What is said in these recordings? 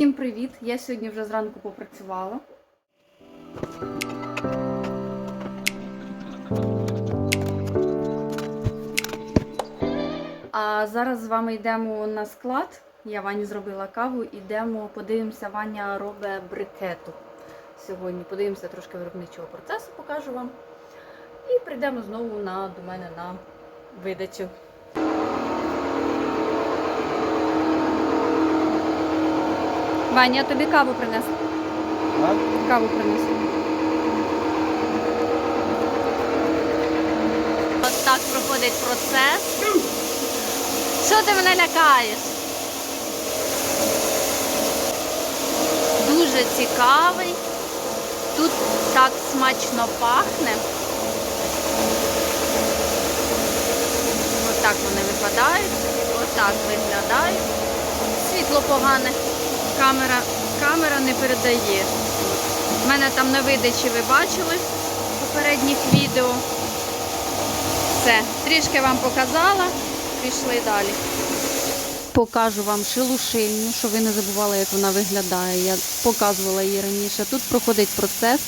Всім привіт! Я сьогодні вже зранку попрацювала. А зараз з вами йдемо на склад. Я Вані зробила каву, йдемо, подивимося, Ваня робить брикету. Сьогодні подивимося трошки виробничого процесу, покажу вам. І прийдемо знову на, до мене на видачу. Ваня, я тобі каву принесла. Каву принесла. Ось так проходить процес. Що ти мене лякаєш? Дуже цікавий. Тут так смачно пахне. Ось так вони випадають. Ось так виглядають. Світло погане. Камера, камера не передає. У мене там на видачі ви бачили попередніх відео. Все, трішки вам показала, пішли далі. Покажу вам шелушильню, щоб ви не забували, як вона виглядає. Я показувала її раніше. Тут проходить процес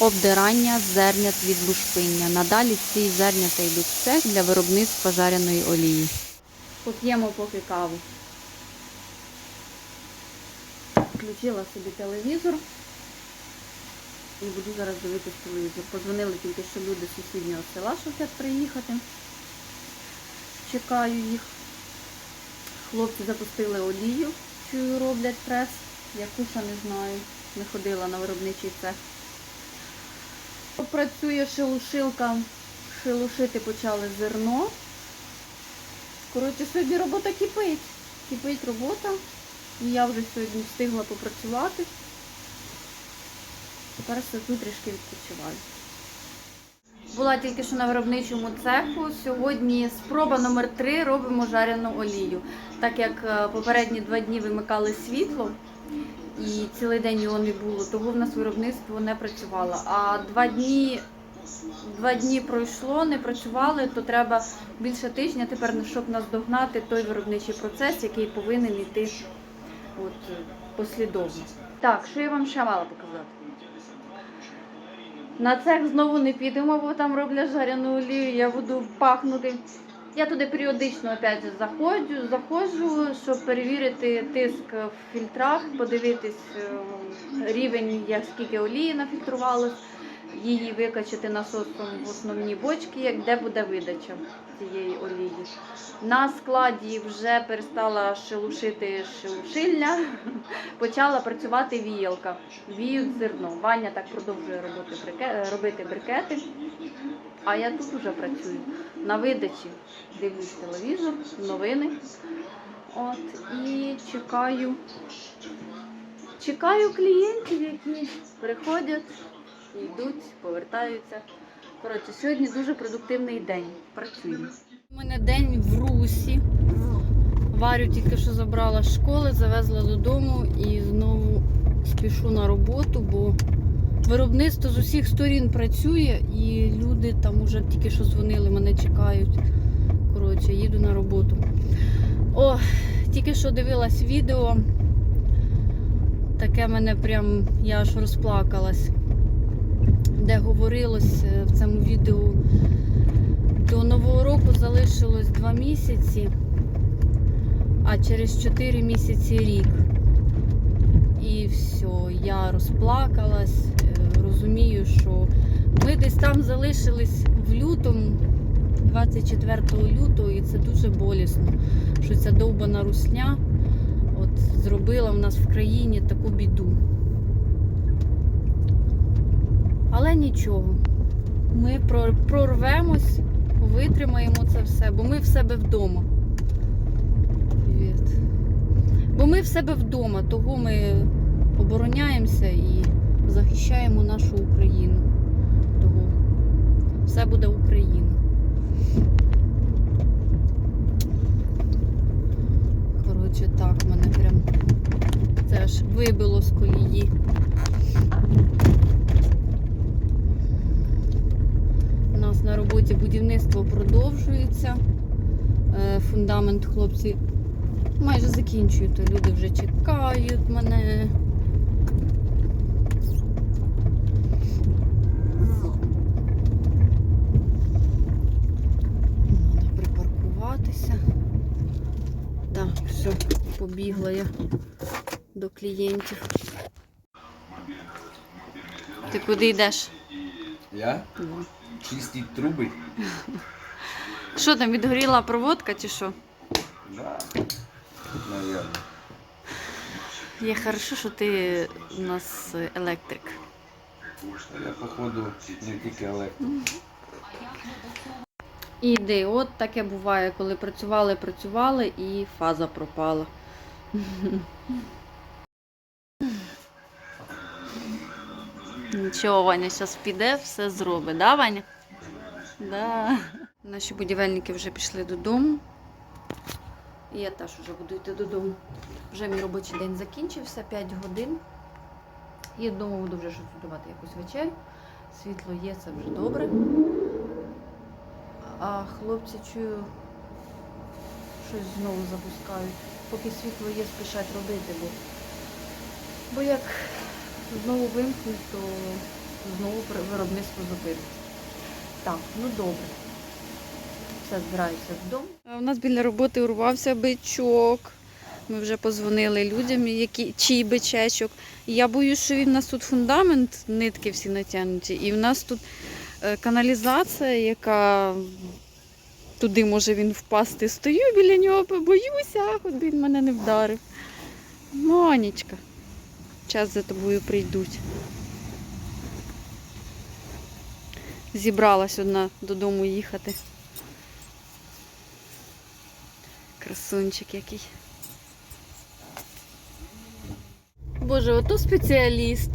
обдирання зернят від лушпиння. Надалі ці зернята йдуть в цех для виробництва жареної олії. Поп'ємо поки каву. Включила собі телевізор і буду зараз дивитися телевізор. Позвонили тільки що люди з сусіднього села, що хочуть приїхати. Чекаю їх. Хлопці запустили олію, чую, роблять прес. Яку ще не знаю, не ходила на виробничий цех. Працює шелушилка, шелушити почали зерно. Коротше, сьогодні робота кипить. Кипить робота. І я вже сьогодні встигла попрацювати. Тепер сиджу трішки відпочиваю. Була тільки що на виробничому цеху. Сьогодні спроба номер 3 робимо жарену олію. Так як е, попередні два дні вимикали світло і цілий день його не було, того в нас виробництво не працювало. А два дні, два дні пройшло, не працювали, то треба більше тижня тепер, щоб наздогнати той виробничий процес, який повинен йти от, е, послідовно. Так, що я вам ще мала показати? На цех знову не підемо, бо там роблять жарену олію, я буду пахнути. Я туди періодично опять заходжу, заходжу, щоб перевірити тиск в фільтрах, подивитись е, рівень, як скільки олії нафільтрувалось, її викачати насосом в основні бочки, як де буде видача цієї олії. На складі вже перестала шелушити шелушильня, почала працювати віялка. Віють зерно. Ваня так продовжує робити, брикети. А я тут вже працюю на видачі. Дивлюсь телевізор, новини. От, і чекаю, чекаю клієнтів, які приходять, йдуть, повертаються. Коротше, сьогодні дуже продуктивний день. Працюємо. У мене день в русі. Варю тільки що забрала з школи, завезла додому і знову спішу на роботу, бо виробництво з усіх сторін працює і люди там уже тільки що дзвонили, мене чекають. Коротше, їду на роботу. О, тільки що дивилась відео. Таке мене прям, я аж розплакалась, де говорилось е, в цьому відео. До Нового року залишилось 2 місяці, а через 4 місяці рік. І все, я розплакалась, е, розумію, що ми десь там залишились в лютому, 24 лютого, і це дуже болісно, що ця довбана русня от, зробила в нас в країні таку нічого, ми прорвемось, витримаємо це все, бо ми в себе вдома. Привіт. Бо ми в себе вдома, того ми обороняємося і захищаємо нашу Україну. Того все буде Україна. Коротше, так, мене прям це аж вибило з колії. У нас на роботі будівництво продовжується. Е, Фундамент хлопці Майже закінчую, то люди вже чекають мене. Треба припаркуватися. Так, все, побігла я до клієнтів. Ти куди йдеш? Я? Чистить труби? Що там, відгоріла проводка чи що? Да. Наверное. Є хорошо, що ти у нас електрик. Я походу не тільки електрик. І йди, от таке буває, коли працювали, працювали і фаза пропала. Нічого, Ваня зараз піде, все зробить, да, Ваня? Да. Наші будівельники вже пішли додому. І я теж вже буду йти додому. Вже мій робочий день закінчився, 5 годин. І вдома буду вже щось готувати якусь вечерю. Світло є, це вже добре. А хлопці чую, щось знову запускають. Поки світло є, спішать робити, бо, бо як знову вимкнуть, то знову виробництво зупиниться. Так, ну добре. Все, збираюся вдома. У нас біля роботи урвався бичок. Ми вже позвонили людям, які, чий бичечок. Я боюсь, що він у нас тут фундамент, нитки всі натягнуті, і в нас тут е, каналізація, яка туди може він впасти. Стою біля нього, боюся, хоч він мене не вдарив. Монічка, час за тобою прийдуть. Зібралась одна додому їхати. Красунчик який. Боже, ото спеціаліст.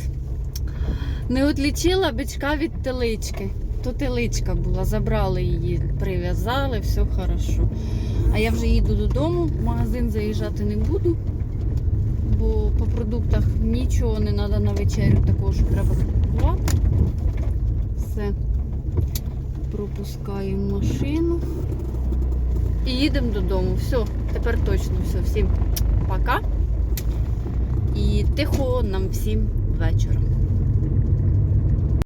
Не отлічила бичка від телички. То теличка була, забрали її, прив'язали, все хорошо. А я вже їду додому, в магазин заїжджати не буду, бо по продуктах нічого не треба на вечерю, такого що треба купувати. Все. Пропускаємо машину. І їдемо додому. Все, тепер точно все. Всім пока. І тихо нам всім вечора.